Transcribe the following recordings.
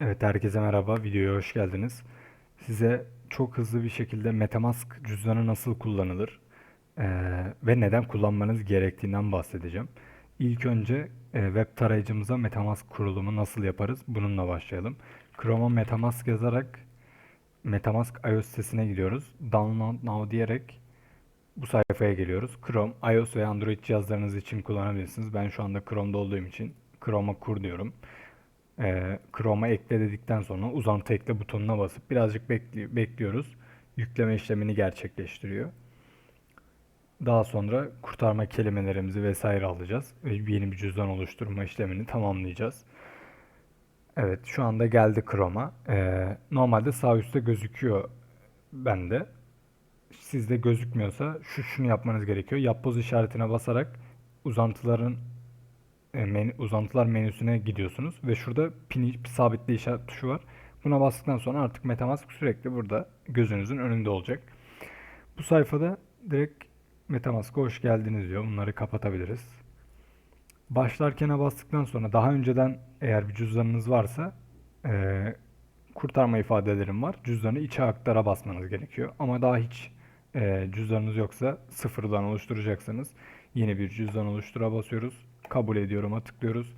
Evet herkese merhaba, videoya hoş geldiniz. Size çok hızlı bir şekilde MetaMask cüzdanı nasıl kullanılır eee, ve neden kullanmanız gerektiğinden bahsedeceğim. İlk önce e, web tarayıcımıza MetaMask kurulumu nasıl yaparız? Bununla başlayalım. Chrome'a MetaMask yazarak MetaMask iOS sitesine gidiyoruz. Download now diyerek bu sayfaya geliyoruz. Chrome, iOS ve Android cihazlarınız için kullanabilirsiniz. Ben şu anda Chrome'da olduğum için Chrome'a kur diyorum. Ee, Chrome'a ekle dedikten sonra uzantı ekle butonuna basıp birazcık bekli- bekliyoruz. Yükleme işlemini gerçekleştiriyor. Daha sonra kurtarma kelimelerimizi vesaire alacağız ve yeni bir cüzdan oluşturma işlemini tamamlayacağız. Evet, şu anda geldi Chrome'a. Ee, normalde sağ üstte gözüküyor bende. Sizde gözükmüyorsa şu şunu yapmanız gerekiyor. Yapboz işaretine basarak uzantıların e, menü- uzantılar menüsüne gidiyorsunuz ve şurada pin sabitle işaret tuşu var. Buna bastıktan sonra artık MetaMask sürekli burada gözünüzün önünde olacak. Bu sayfada direkt MetaMask'a hoş geldiniz diyor. Bunları kapatabiliriz. Başlarken'e bastıktan sonra daha önceden eğer bir cüzdanınız varsa e, kurtarma ifadelerim var. Cüzdanı içe aktara basmanız gerekiyor. Ama daha hiç e, cüzdanınız yoksa sıfırdan oluşturacaksanız yeni bir cüzdan oluştura basıyoruz. Kabul ediyorum'a tıklıyoruz.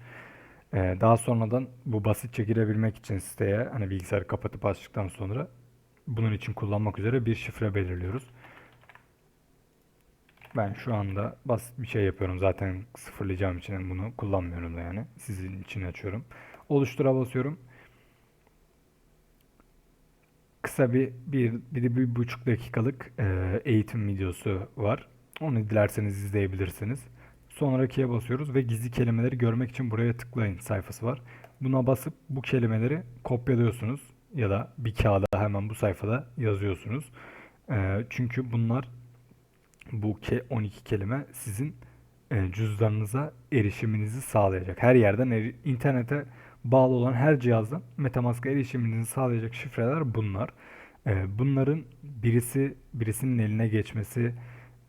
E, daha sonradan bu basitçe girebilmek için siteye hani bilgisayarı kapatıp açtıktan sonra bunun için kullanmak üzere bir şifre belirliyoruz. Ben şu anda basit bir şey yapıyorum. Zaten sıfırlayacağım için bunu kullanmıyorum da yani. Sizin için açıyorum. Oluştura basıyorum. Kısa bir, bir, bir, bir buçuk dakikalık e, eğitim videosu var. Onu dilerseniz izleyebilirsiniz. Sonrakiye basıyoruz ve gizli kelimeleri görmek için buraya tıklayın sayfası var. Buna basıp bu kelimeleri kopyalıyorsunuz ya da bir kağıda hemen bu sayfada yazıyorsunuz. E, çünkü bunlar bu ke 12 kelime sizin e, cüzdanınıza erişiminizi sağlayacak. Her yerden internete bağlı olan her cihazdan MetaMask'a erişiminizi sağlayacak şifreler bunlar. E, bunların birisi birisinin eline geçmesi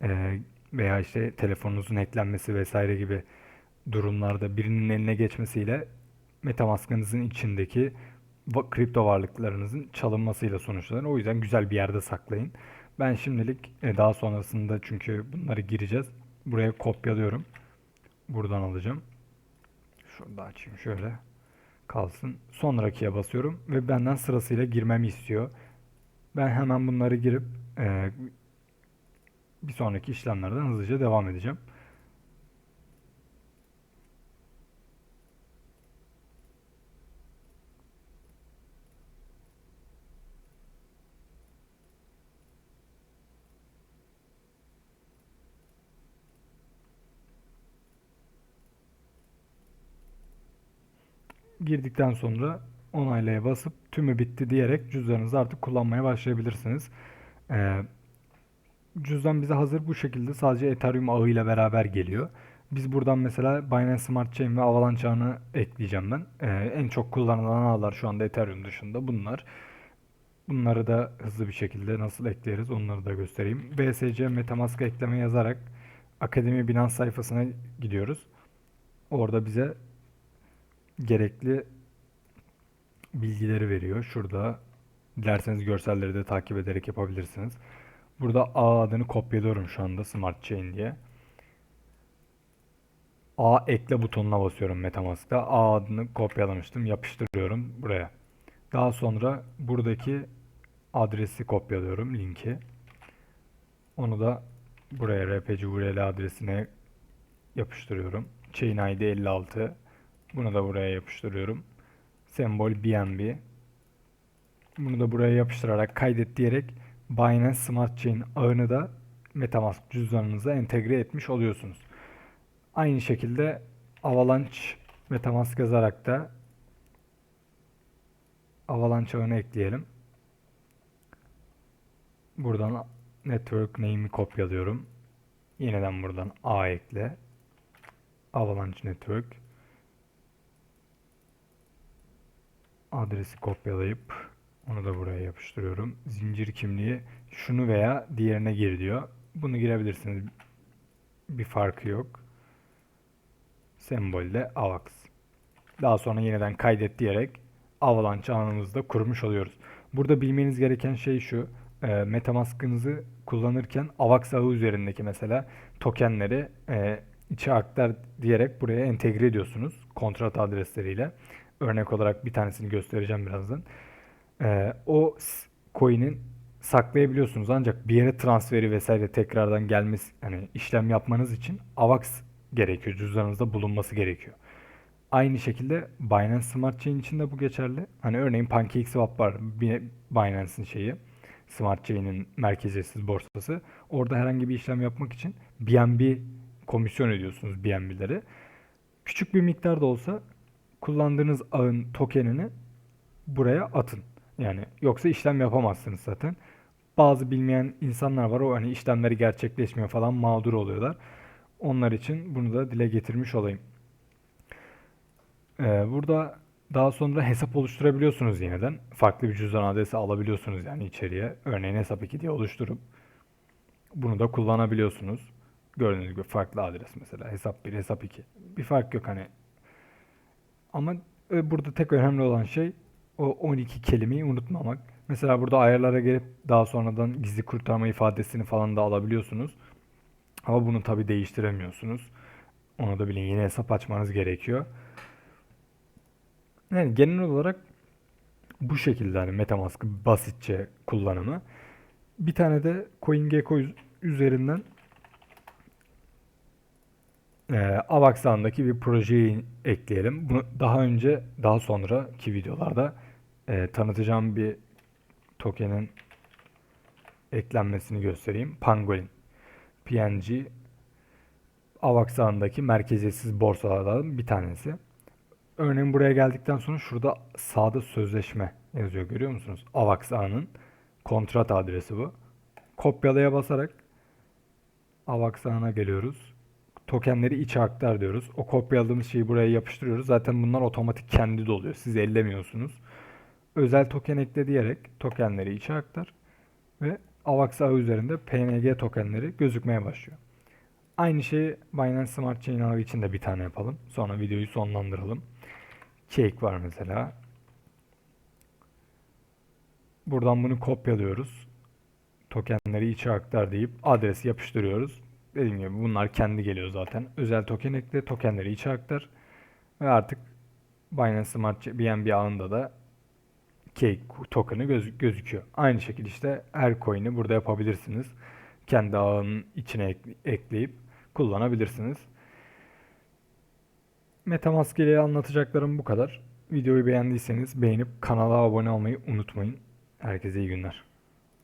e, veya işte telefonunuzun hacklenmesi vesaire gibi durumlarda birinin eline geçmesiyle MetaMask'ınızın içindeki kripto varlıklarınızın çalınmasıyla sonuçlanır. O yüzden güzel bir yerde saklayın. Ben şimdilik e, daha sonrasında çünkü bunları gireceğiz. Buraya kopyalıyorum. Buradan alacağım. Şurada açayım şöyle kalsın. Sonrakiye basıyorum ve benden sırasıyla girmemi istiyor. Ben hemen bunları girip e, bir sonraki işlemlerden hızlıca devam edeceğim. Girdikten sonra onaylaya basıp tümü bitti diyerek cüzdanınızı artık kullanmaya başlayabilirsiniz. Ee, cüzdan bize hazır bu şekilde sadece Ethereum ağıyla beraber geliyor. Biz buradan mesela Binance Smart Chain ve Avalanche ağını ekleyeceğim ben. Ee, en çok kullanılan ağlar şu anda Ethereum dışında bunlar. Bunları da hızlı bir şekilde nasıl ekleriz onları da göstereyim. BSC MetaMask ekleme yazarak Akademi Binance sayfasına gidiyoruz. Orada bize gerekli bilgileri veriyor. Şurada dilerseniz görselleri de takip ederek yapabilirsiniz. Burada A adını kopyalıyorum şu anda Smart Chain diye. A ekle butonuna basıyorum MetaMask'ta. A adını kopyalamıştım. Yapıştırıyorum buraya. Daha sonra buradaki adresi kopyalıyorum linki. Onu da buraya RPC URL adresine yapıştırıyorum. Chain ID 56. Bunu da buraya yapıştırıyorum. Sembol BNB. Bunu da buraya yapıştırarak kaydet diyerek Binance Smart Chain ağını da MetaMask cüzdanınıza entegre etmiş oluyorsunuz. Aynı şekilde Avalanche MetaMask yazarak da Avalanche ağını ekleyelim. Buradan Network Name'i kopyalıyorum. Yeniden buradan A ekle. Avalanche Network. Adresi kopyalayıp onu da buraya yapıştırıyorum. Zincir kimliği şunu veya diğerine gir diyor. Bunu girebilirsiniz. Bir farkı yok. Sembol de AVAX. Daha sonra yeniden kaydet diyerek Avalanche ağınızda kurmuş oluyoruz. Burada bilmeniz gereken şey şu. E, Metamask'ınızı kullanırken AVAX ağı üzerindeki mesela tokenleri e, içe aktar diyerek buraya entegre ediyorsunuz kontrat adresleriyle. Örnek olarak bir tanesini göstereceğim birazdan. E, o coin'in saklayabiliyorsunuz ancak bir yere transferi vesaire tekrardan gelmesi hani işlem yapmanız için AVAX gerekiyor. Cüzdanınızda bulunması gerekiyor. Aynı şekilde Binance Smart Chain için de bu geçerli. Hani örneğin PancakeSwap var. Binance'in şeyi. Smart Chain'in merkeziyetsiz borsası. Orada herhangi bir işlem yapmak için BNB komisyon ödüyorsunuz BNB'leri. Küçük bir miktar da olsa kullandığınız ağın tokenini buraya atın. Yani yoksa işlem yapamazsınız zaten. Bazı bilmeyen insanlar var. O hani işlemleri gerçekleşmiyor falan mağdur oluyorlar. Onlar için bunu da dile getirmiş olayım. Ee, burada daha sonra hesap oluşturabiliyorsunuz yeniden. Farklı bir cüzdan adresi alabiliyorsunuz yani içeriye. Örneğin hesap 2 diye oluşturup bunu da kullanabiliyorsunuz. Gördüğünüz gibi farklı adres mesela hesap 1, hesap 2. Bir fark yok hani. Ama e, burada tek önemli olan şey o 12 kelimeyi unutmamak. Mesela burada ayarlara gelip daha sonradan gizli kurtarma ifadesini falan da alabiliyorsunuz. Ama bunu tabii değiştiremiyorsunuz. Onu da bilin. Yeni hesap açmanız gerekiyor. Yani genel olarak bu şekilde hani MetaMask basitçe kullanımı. Bir tane de CoinGecko üz- üzerinden e, Avax ağındaki bir projeyi ekleyelim. Bunu daha önce, daha sonraki videolarda e, tanıtacağım bir tokenin eklenmesini göstereyim. Pangolin. PNG Avax ağındaki merkeziyetsiz borsalardan bir tanesi. Örneğin buraya geldikten sonra şurada sağda sözleşme yazıyor görüyor musunuz? Avax ağının kontrat adresi bu. Kopyalaya basarak Avax ağına geliyoruz. Tokenleri içe aktar diyoruz. O kopyaladığımız şeyi buraya yapıştırıyoruz. Zaten bunlar otomatik kendi doluyor. Siz ellemiyorsunuz. Özel token ekle diyerek tokenleri içe aktar ve Avax ağı üzerinde PNG tokenleri gözükmeye başlıyor. Aynı şeyi Binance Smart Chain ağı için de bir tane yapalım. Sonra videoyu sonlandıralım. Cake var mesela. Buradan bunu kopyalıyoruz. Tokenleri içe aktar deyip adresi yapıştırıyoruz. Dediğim gibi bunlar kendi geliyor zaten. Özel token ekle, tokenleri içe aktar. Ve artık Binance Smart BNB ağında da Cake token'ı göz- gözüküyor. Aynı şekilde işte her coin'i burada yapabilirsiniz. Kendi ağının içine ek- ekleyip kullanabilirsiniz. MetaMask ile anlatacaklarım bu kadar. Videoyu beğendiyseniz beğenip kanala abone olmayı unutmayın. Herkese iyi günler.